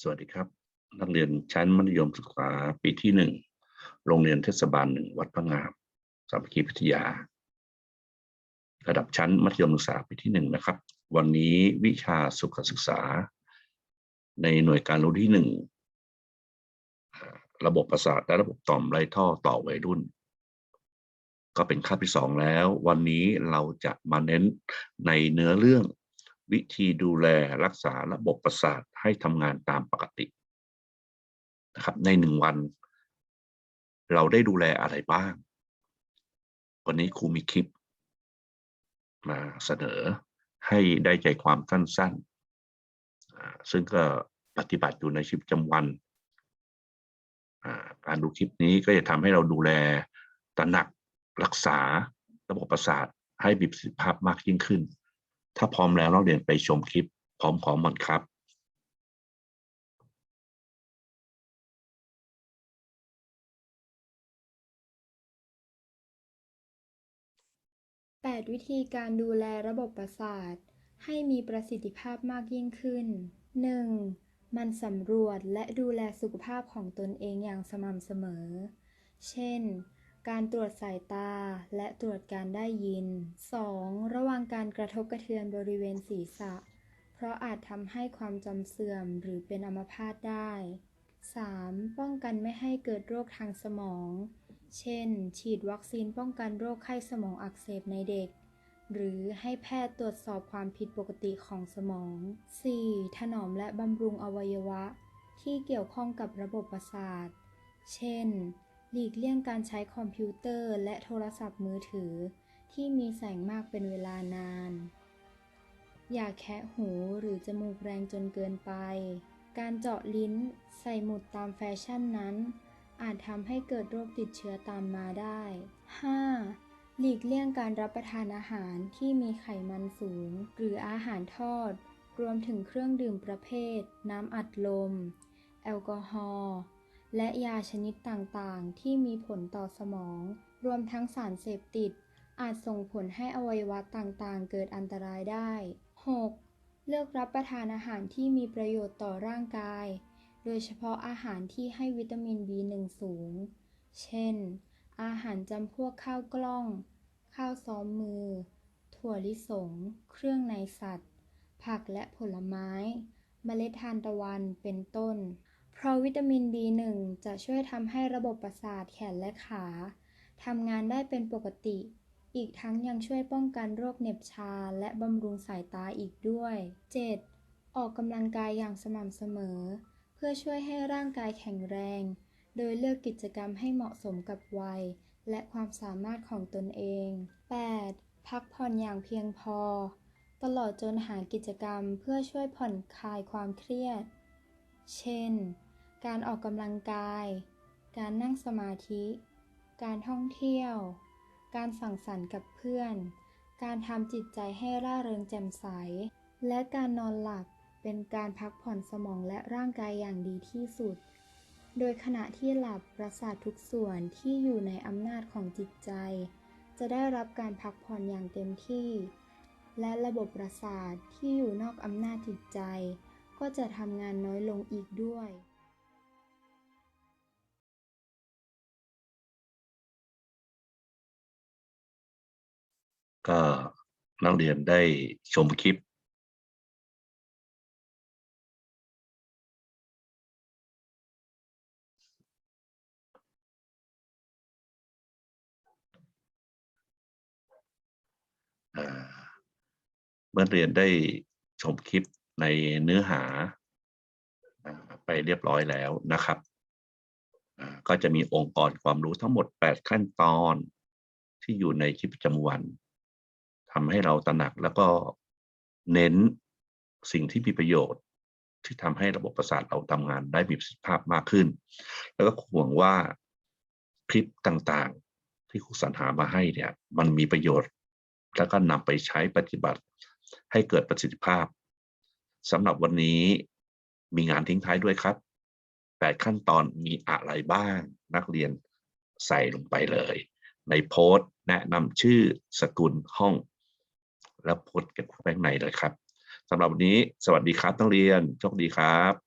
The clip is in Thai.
สวัสดีครับ นักเรียนชั้นมัธยมศึกษาปีที่หนึ่งโรงเรียนเทศบาลหนึ่งวัดพระงามสามัคคีพิทยา ระดับชั้นมัธยมศึกษาปีที่หนึ่งนะครับ วันนี้วิชาสุขศึกษา ในหน่วยการรู้ที่หนึ่งระบบประสาทและระบบต่อมไรท่อต่อวัยรุ่น ก็เป็นคาบที่สองแล้ว วันนี้เราจะมาเน้นในเนื้อเรื่อง วิธีดูแลรักษาระบบประสาทให้ทำงานตามปกตินะครับในหนึ่งวัน เราได้ดูแลอะไรบ้าง วันนี้ครูมีคลิป มาเสนอให้ได้ใจความสั้นๆ ซึ่งก็ปฏิบัติอยู่ในชีวิตประจำวันการดูคลิปนี้ก็จะทำให้เราดูแลตระหนักรักษาระบบประสาทให้มีประสิทธิภาพมากยิ่งขึ้น ถ้าพร้อมแล้วเราเรียนไปชมคลิปพร้อมๆกันครับ8วิธีการดูแลระบบประสาท ให้มีประสิทธิภาพมากยิ่งขึ้น 1. มันสำรวจและดูแลสุขภาพของตนเองอย่างสม่ำเสมอ เช่น การตรวจสายตาและตรวจการได้ยิน 2. ระวังการกระทบกระเทือนบริเวณศีรษะ เพราะอาจทำให้ความจำเสื่อมหรือเป็นอัมพาตได้ 3. ป้องกันไม่ให้เกิดโรคทางสมอง เช่น ฉีดวัคซีนป้องกันโรคไข้สมองอักเสบในเด็ก หรือให้แพทย์ตรวจสอบความผิดปกติของสมอง 4. ถนอมและบำรุงอวัยวะ ที่เกี่ยวข้องกับระบบประสาท เช่น หลีกเลี่ยงการใช้คอมพิวเตอร์และโทรศัพท์มือถือ ที่มีแสงมากเป็นเวลานาน อย่าแคะหูหรือจมูกแรงจนเกินไป การเจาะลิ้นใส่หมุดตามแฟชั่นนั้น อาจทำให้เกิดโรคติดเชื้อตามมาได้ 5. หลีกเลี่ยงการรับประทานอาหารที่มีไขมันสูง หรืออาหารทอด รวมถึงเครื่องดื่มประเภท น้ำอัดลม แอลกอฮอล์ และยาชนิดต่างๆ ที่มีผลต่อสมอง รวมทั้งสารเสพติด อาจส่งผลให้อวัยวะต่างๆ เกิดอันตรายได้ 6. เลือกรับประทานอาหารที่มีประโยชน์ต่อร่างกาย โดยเฉพาะอาหารที่ให้วิตามิน B1 สูง เช่น อาหารจำพวกข้าวกล้อง ข้าวซ้อมมือ ถั่วลิสง เครื่องในสัตว์ ผักและผลไม้ เมล็ดทานตะวัน เป็นต้น เพราะวิตามิน B1 จะช่วยทำให้ระบบประสาทแขนและขาทำงานได้เป็นปกติ อีกทั้งยังช่วยป้องกันโรคเหน็บชาและบำรุงสายตาอีกด้วย 7. ออกกำลังกายอย่างสม่ำเสมอ เพื่อช่วยให้ร่างกายแข็งแรง โดยเลือกกิจกรรมให้เหมาะสมกับวัย และความสามารถของตนเอง 8. พักผ่อนอย่างเพียงพอ ตลอดจนหากิจกรรมเพื่อช่วยผ่อนคลายความเครียด เช่น การออกกำลังกาย การนั่งสมาธิ การท่องเที่ยว การสั่งสรรค์กับเพื่อน การทำจิตใจให้ร่าเริงแจ่มใส และการนอนหลับเป็นการพักผ่อนสมองและร่างกายอย่างดีที่สุด โดยขณะที่หลับประสาททุกส่วนที่อยู่ในอำนาจของจิตใจ จะได้รับการพักผ่อนอย่างเต็มที่ และระบบประสาทที่อยู่นอกอำนาจจิตใจ ก็จะทำงานน้อยลงอีกด้วย ก็นักเรียนได้ชมคลิปเมื่อเรียนได้ชมคลิปในเนื้อหาไปเรียบร้อยแล้วนะครับ ก็จะมีองค์กรความรู้ทั้งหมด 8 ขั้นตอนที่อยู่ในชีวิตประจำวัน ทำให้เราตระหนักแล้วก็เน้นสิ่งที่มีประโยชน์ ที่ทำให้ระบบประสาทเราทำงานได้มีประสิทธิภาพมากขึ้น แล้วก็ห่วงว่าคลิปต่างๆ ที่ครูสรรหามาให้เนี่ย มันมีประโยชน์ แล้วก็นำไปใช้ปฏิบัติให้เกิดประสิทธิภาพสำหรับวันนี้มีงานทิ้งท้ายด้วยครับแปดขั้นตอนมีอะไรบ้าง นักเรียนใส่ลงไปเลย ในโพสต์แนะนำชื่อสกุลห้อง แล้วพสต์เก็บไว้ข้างในเลยครับสำหรับวันนี้สวัสดีครับนักเรียนโชคดีครับ